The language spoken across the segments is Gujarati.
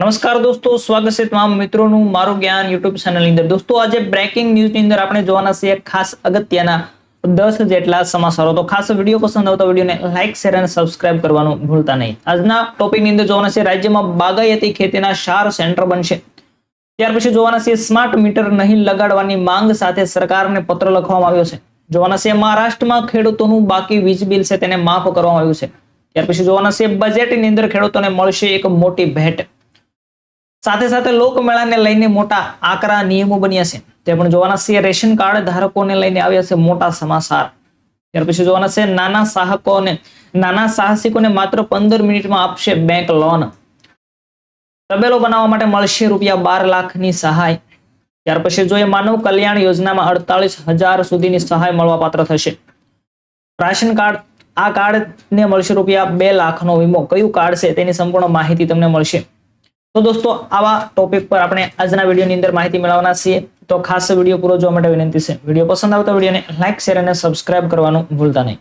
નમસ્કાર દોસ્તો, સ્વાગત છે તમામ મિત્રોનું મારું જ્ઞાન યુટ્યુબ ચેનલની અંદર. દોસ્તો, આજે બ્રેકિંગ ન્યૂઝની અંદર આપણે જોવાના છીએ ખાસ અગત્યના દસ જેટલા સમાચારો. તો ખાસ વીડિયો પસંદ આવતા વિડીયોને લાઇક શેર અને સબસ્ક્રાઇબ કરવાનું ભૂલતા નહીં. આજના ટોપિકની અંદર જોવાના છે રાજ્યમાં બાગાયતી ખેતીના શાર સેન્ટર બનશે. ત્યાર પછી જોવાના છે સ્માર્ટ મીટર નહીં લગાડવાની માંગ સાથે સરકારને પત્ર લખવામાં આવ્યો છે. જોવાના છે મહારાષ્ટ્રમાં ખેડૂતોનું બાકી વીજ બિલ છે, તેને માફ કરવામાં આવ્યું છે. ત્યાર પછી જોવાના છે બજેટની અંદર ખેડૂતોને મળશે એક મોટી ભેટ. સાથે સાથે લોકમેળાને લઈને મોટા આકરા નિયમો બન્યા છે. તે પણ જોવાના છે, રેશન કાર્ડ ધારકોને લઈને આવ્યા છે મોટા સમાચાર. ત્યાર પછી જોવાના છે, નાના સાહકોને, નાના સાહસિકોને માત્ર પંદર મિનિટમાં આપશે બેંક લોન તબેલો બનાવવા માટે મળશે રૂપિયા બાર લાખની સહાય. ત્યાર પછી જોઈએ, માનવ કલ્યાણ યોજનામાં અડતાલીસ હજાર સુધીની સહાય મળવાપાત્ર થશે. રાશન કાર્ડ, આ કાર્ડને મળશે રૂપિયા બે લાખનો વીમો. કયું કાર્ડ છે તેની સંપૂર્ણ માહિતી તમને મળશે. તો દોસ્તો, આવા ટોપિક પર આપણે આજના વિડીયોની અંદર માહિતી મેળવવાના છીએ. તો ખાસ વીડિયો પૂરો જોવા માટે વિનંતી છે. વીડિયો પસંદ આવતા વિડીયોને લાઇક શેર અને સબસ્ક્રાઇબ કરવાનું ભૂલતા નહીં.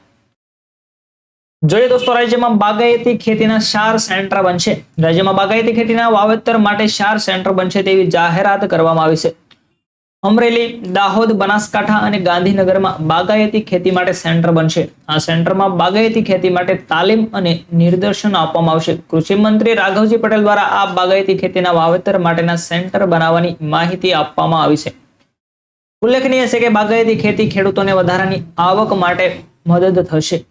જોઈએ દોસ્તો, રાજ્યમાં બાગાયતી ખેતીના ચાર સેન્ટર બનશે. રાજ્યમાં બાગાયતી ખેતીના વાવેતર માટે ચાર સેન્ટર બનશે તેવી જાહેરાત કરવામાં આવી છે. અમરેલી, દાહોદ, બનાસકાંઠા અને ગાંધીનગરમાં બાગાયતી ખેતી માટે સેન્ટર બનશે. આ સેન્ટરમાં બાગાયતી ખેતી માટે તાલીમ અને નિર્દેશન આપવામાં આવશે. કૃષિ મંત્રી રાઘવજી પટેલ દ્વારા આ બાગાયતી ખેતીના વાવેતર માટેના સેન્ટર બનાવવાની માહિતી આપવામાં આવી છે. ઉલ્લેખનીય છે કે બાગાયતી ખેતી ખેડૂતોને વધારાની આવક માટે મદદ થશે.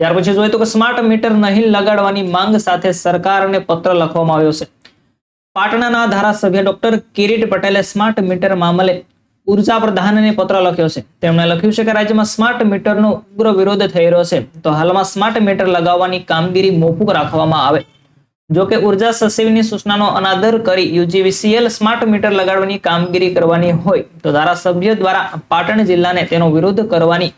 ત્યાર પછી જોઈએ તો કે સ્માર્ટ મીટર નહીં લગાડવાની માંગ સાથે સરકારને પત્ર લખવામાં આવ્યો છે. પાટણાના ધારાસભ્ય ડોક્ટર કિરીટ પટેલે સ્માર્ટ મીટર મામલે ઊર્જા પ્રધાનને પત્ર લખ્યો છે. તેમણે લખ્યું છે કે રાજ્યમાં સ્માર્ટ મીટરનો ઉગ્ર વિરોધ થઈ રહ્યો છે. તો હાલમાં સ્માર્ટ મીટર લગાવવાની કામગીરી મોકૂફ રાખવામાં આવે. જો ઊર્જા સચિવની સૂચનાનો અનાદર કરી યુજીવીસીએલ સ્માર્ટ મીટર લગાડવાની કામગીરી કરવાની હોય, તો ધારાસભ્ય દ્વારા પાટણ જિલ્લાને તેનો વિરોધ કરવાની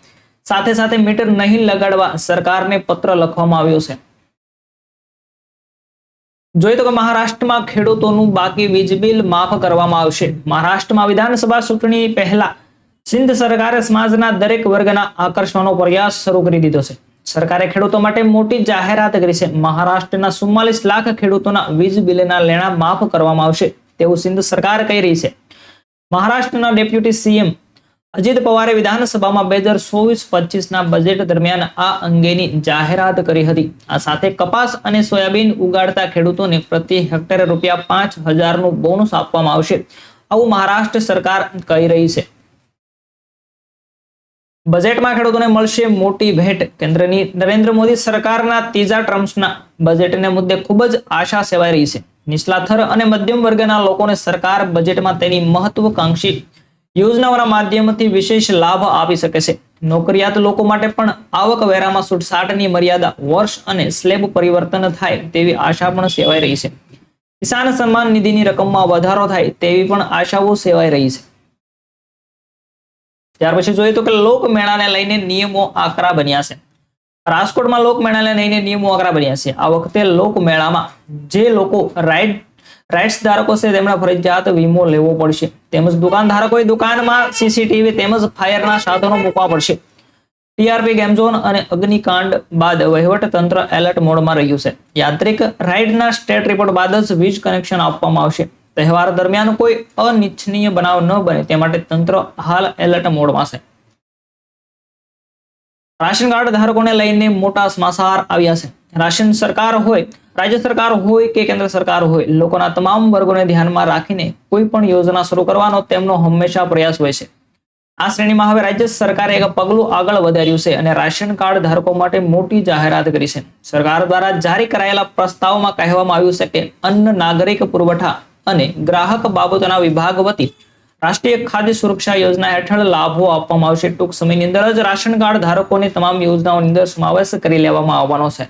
સાથે સાથે મીટર નહીં લગાડવા સરકારને પત્ર લખવામાં આવ્યો છે. જોઈએ તો કે મહારાષ્ટ્રમાં ખેડૂતોનું બાકી વીજ બિલ માફ કરવામાં આવશે. મહારાષ્ટ્રમાં વિધાનસભા ચૂંટણી પહેલા સિંધ સરકારે સમાજના દરેક વર્ગના આકર્ષવાનો પ્રયાસ શરૂ કરી દીધો છે. સરકારે ખેડૂતો માટે મોટી જાહેરાત કરી છે. મહારાષ્ટ્રના ચુમ્માલીસ લાખ ખેડૂતોના વીજ બિલના લેણા માફ કરવામાં આવશે તેવું સિંધ સરકાર કહી રહી છે. મહારાષ્ટ્રના ડેપ્યુટી સીએમ અજીત પવારે વિધાનસભામાં બે હજાર ચોવીસ પચીસના બજેટ દરમિયાન આ અંગેની જાહેરાત કરી હતી. આ સાથે કપાસ અને સોયાબીન ઉગાડતા ખેડૂતોને પ્રતિ હેક્ટર રૂપિયા પાંચ હજારનું બોનસ આપવામાં આવશે. આવું મહારાષ્ટ્ર સરકાર કહી રહી છે. બજેટમાં ખેડૂતોને મળશે મોટી ભેટ. કેન્દ્રની નરેન્દ્ર મોદી સરકારના ત્રીજા ટ્રમ્પના બજેટને મુદ્દે ખૂબ જ આશા સેવાઈ રહી છે. નીચલા થર અને મધ્યમ વર્ગના લોકોને સરકાર બજેટમાં તેની મહત્વકાંક્ષી યોજનાઓના માધ્યમથી વિશેષ લાભ આપી શકે છે. નોકરિયાત લોકો માટે પણ આવક વેરામાં છૂટછાટની મર્યાદા વર્ષ અને સ્લેબ પરિવર્તન થાય તેવી આશા પણ સેવાઈ રહી છે. કિસાન સન્માન નિધિની રકમમાં વધારો થાય તેવી પણ આશાઓ સેવાઈ રહી છે. ત્યાર પછી જોઈએ તો કે લોકમેળાને લઈને નિયમો આકરા બન્યા છે. રાજકોટમાં લોકમેળાને લઈને નિયમો આકરા બન્યા છે. આ વખતે લોકમેળામાં જે લોકો રાઈડ રાઇટ્સ ધારકો છે તેમણે ફરજિયાત વીમો લેવો પડશે. તેમજ દુકાન ધારકોએ દુકાનમાં સીસીટીવી તેમજ ફાયરના સાધનો મૂકવા પડશે. ટીઆરપી ગેમ અને અગ્નિકાંડ બાદ વહીવટ એલર્ટ મોડમાં રહ્યું છે. યાત્રિક રાઇડના સ્ટેટ રિપોર્ટ બાદ જ વીજ કનેક્શન આપવામાં આવશે. તહેવાર દરમિયાન કોઈ અનિચ્છનીય બનાવ ન બને, તે માટે તંત્ર હાલ એલર્ટ મોડમાં છે. રાશન કાર્ડ ધારકોને લઈને મોટા સમાચાર આવ્યા છે. રાશન સરકાર હોય રાજ્ય સરકાર હોય કે કેન્દ્ર સરકાર હોય, લોકોના તમામ વર્ગોને ધ્યાનમાં રાખીને કોઈ પણ યોજના શરૂ કરવાનો તેમનો હંમેશા પ્રયાસ હોય છે. આ શ્રેણીમાં હવે રાજ્ય સરકારે એક પગલું આગળ વધાર્યું છે અને રાશન કાર્ડ ધારકો માટે મોટી જાહેરાત કરી છે. સરકાર દ્વારા જારી કરાયેલા પ્રસ્તાવમાં કહેવામાં આવ્યું છે કે અન્ન, નાગરિક પુરવઠા અને ગ્રાહક બાબતોના વિભાગ વતી રાષ્ટ્રીય ખાદ્ય સુરક્ષા યોજના હેઠળ લાભો આપવામાં આવશે. ટૂંક સમયની અંદર જ રાશન કાર્ડ ધારકોની તમામ યોજનાઓની અંદર સમાવેશ કરી લેવામાં આવવાનો છે.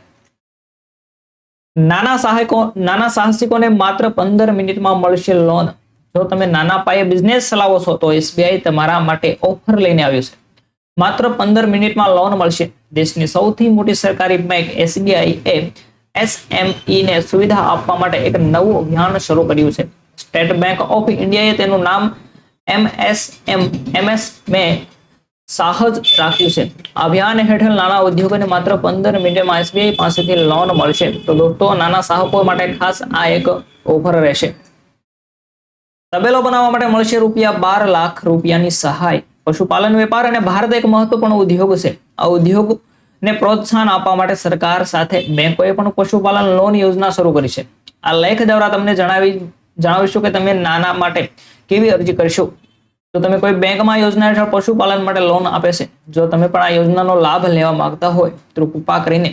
નાના સહાયકો નાના સાહસિકોને માત્ર પંદર મિનિટમાં મળશે લોન જો તમે નાના પાયે બિઝનેસ ચલાવો છો, તો એસબીઆઈ તમારા માટે ઓફર લઈને આવ્યું છે. માત્ર પંદર મિનિટમાં લોન મળશે. દેશની સૌથી મોટી સરકારી બેંક એસબીઆઈ એ એસએમઈ ને સુવિધા આપવા માટે એક નવું અભિયાન શરૂ કર્યું છે. સ્ટેટ બેંક ઓફ ઇન્ડિયાએ તેનું નામ એમએસએમ એમએસ મે સાહજ રાખ્યું છે. અભિયાન હેઠળ નાના ઉદ્યોગોને માત્ર પંદર મિનિટમાં એસબીઆઈ પાસેથી લોન મળશે. તો દોસ્તો, નાના સાહકો માટે ખાસ આ એક ઓફર રહેશે. તબેલો બનાવવા માટે મળશે રૂપિયા બાર લાખ રૂપિયાની સહાય. પશુપાલન વેપાર અને ભારત એક મહત્વપૂર્ણ ઉદ્યોગ છે. આ ઉદ્યોગને પ્રોત્સાહન આપવા માટે સરકાર સાથે બેંકોએ પણ પશુપાલન લોન યોજના શરૂ કરી છે. આ લેખ દ્વારા તમને જણાવી જણાવીશું કે તમે નાના માટે કેવી અરજી કરશો? જો તમે કોઈ બેંકમાં યોજના હેઠળ પશુપાલન માટે લોન આપે છે. જો તમે પણ આ યોજનાનો લાભ લેવા માંગતા હોય, તો કૃપા કરીને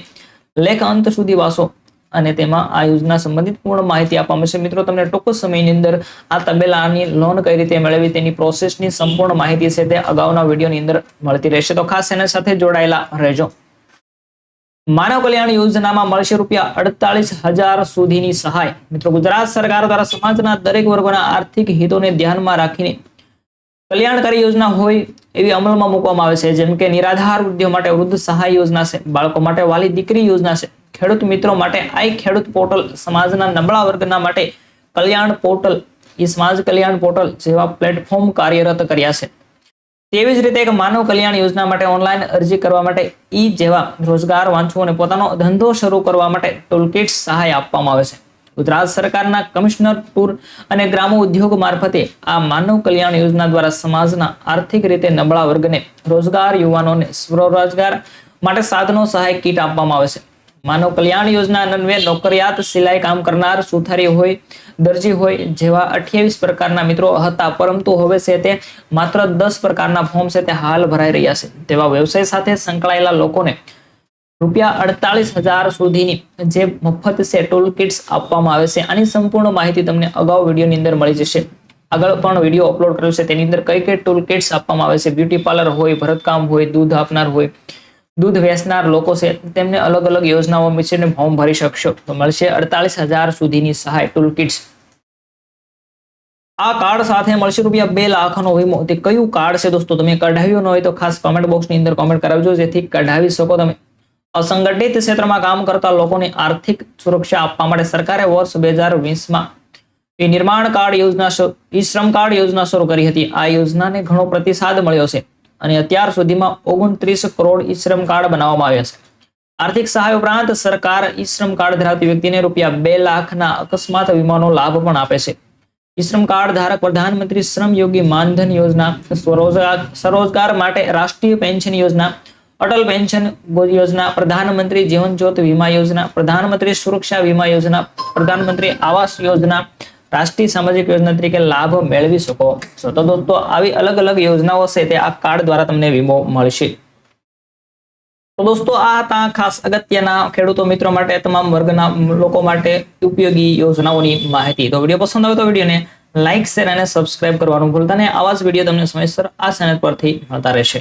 લેખ અંત સુધી વાંચો અને તેમાં આ યોજના સંબંધિત પૂર્ણ માહિતી આપવામાં છે મિત્રો, તમને ટૂંક સમયની અંદર આ તબેલાની લોન કઈ રીતે મેળવી તેની પ્રોસેસની સંપૂર્ણ માહિતી છે તે અગાઉના વિડીયોની અંદર મળતી રહેશે. તો ખાસ એના સાથે જોડાયેલા રહેજો. માનવ કલ્યાણ યોજનામાં મળશે રૂપિયા અડતાલીસ હજાર સુધીની સહાય. મિત્રો, ગુજરાત સરકાર દ્વારા સમાજના દરેક વર્ગોના આર્થિક હિતોને ધ્યાનમાં રાખીને કલ્યાણકારી યોજના હોય એવી અમલમાં મૂકવામાં આવે છે. જેમ કે નિરાધાર વૃદ્ધિઓ માટે વૃદ્ધ સહાય યોજના છે, બાળકો માટે વાલી દીકરી યોજના છે, ખેડૂત મિત્રો માટે આઈ ખેડૂત પોર્ટલ, સમાજના નબળા વર્ગના માટે કલ્યાણ પોર્ટલ, એ સમાજ કલ્યાણ પોર્ટલ જેવા પ્લેટફોર્મ કાર્યરત કર્યા છે. તેવી જ રીતે એક માનવ કલ્યાણ યોજના માટે ઓનલાઈન અરજી કરવા માટે ઈ જેવા રોજગાર વાંચવું અને પોતાનો ધંધો શરૂ કરવા માટે ટૂલકિટ સહાય આપવામાં આવે છે. ગુજરાત સરકારના કમિશનર ટૂર અને ગ્રામ ઉદ્યોગ મારફતે આ માનવ કલ્યાણ યોજના દ્વારા સમાજના આર્થિક રીતે નબળા વર્ગને રોજગાર, યુવાનોને સ્વરોજગાર માટે સાધનો સહાય કીટ આપવામાં આવે છે. માનવ કલ્યાણ યોજના અન્વયે નોકરિયાત, સિલાઈ કામ કરનાર, સુથારી હોય, દરજી હોય જેવા અઠ્યાવીસ પ્રકારના મિત્રો હતા, પરંતુ હવે છે તે માત્ર દસ પ્રકારના ફોર્મ છે તે હાલ ભરાઈ રહ્યા છે. તેવા વ્યવસાય સાથે સંકળાયેલા લોકોને રૂપિયા અડતાલીસ હજાર સુધીની જે મફત છે ટૂલ કિટ્સ આપવામાં આવે છે. આની સંપૂર્ણ માહિતી તમને અગાઉ વિડીયોની અંદર મળી જશે. આગળ પણ વીડિયો અપલોડ કર્યો છે. તેની અંદર કઈ કઈ ટૂલ કિટ્સ આપવામાં આવે છે? બ્યુટી પાર્લર હોય, ભરતકામ હોય, દૂધ આપનાર હોય, દૂધ વેચનાર લોકો છે, તેમને અલગ અલગ યોજનાઓ વિશે ફોર્મ ભરી શકશો. તો મળશે અડતાલીસ હજાર સુધીની સહાય ટૂલ કિટ્સ આ કાર્ડ સાથે મળશે રૂપિયા બે લાખનો વીમો. તે કયું કાર્ડ છે દોસ્તો? તમે કઢાવ્યું ન હોય તો ખાસ કોમેન્ટ બોક્સની અંદર કોમેન્ટ કરાવજો, જેથી કઢાવી શકો તમે. અસંગઠિત ક્ષેત્રમાં કામ કરતા લોકોને આર્થિક સુરક્ષા આપવા માટે સરકારે વર્ષ બે હજાર વીસમાં નિર્માણ કાર્ડ યોજના ઈ શ્રમ કાર્ડ યોજના શરૂ કરી હતી. આ યોજનાને ઘણો પ્રતિસાદ મળ્યો છે અને અત્યાર સુધીમાં ઓગણત્રીસ કરોડ ઈ શ્રમ કાર્ડ બનાવવામાં આવ્યા છે. આર્થિક સહાય ઉપરાંત સરકાર ઈ શ્રમ કાર્ડ ધરાવતી વ્યક્તિને રૂપિયા બે લાખના અકસ્માત વીમાનો લાભ પણ આપે છે. ઈ શ્રમ કાર્ડ ધારક પ્રધાનમંત્રી શ્રમ યોગી માનધન યોજના, સ્વરોજગાર સ્વરોજગાર માટે રાષ્ટ્રીય પેન્શન યોજના અટલ પેન્શન યોજના, પ્રધાનમંત્રી જીવન જ્યોત વીમા યોજના, પ્રધાનમંત્રી સુરક્ષા વીમા યોજના, પ્રધાનમંત્રી આવાસ યોજના, રાષ્ટ્રીય સામાજિક યોજના તરીકે લાભ મેળવી શકો છો. તો દોસ્તો, આવી અલગ અલગ યોજનાઓ છે તે આ કાર્ડ દ્વારા તમને વીમો મળશે. તો દોસ્તો, આ હતા ખાસ અગત્યના ખેડૂતો મિત્રો માટે, તમામ વર્ગના લોકો માટે ઉપયોગી યોજનાઓની માહિતી. તો વીડિયો પસંદ આવે તો વિડીયોને લાઇક શેર અને સબસ્ક્રાઇબ કરવાનું ભૂલતા નહીં. આવા જ વીડિયો તમને સમયસર આ ચેનલ પરથી મળતા રહેશે.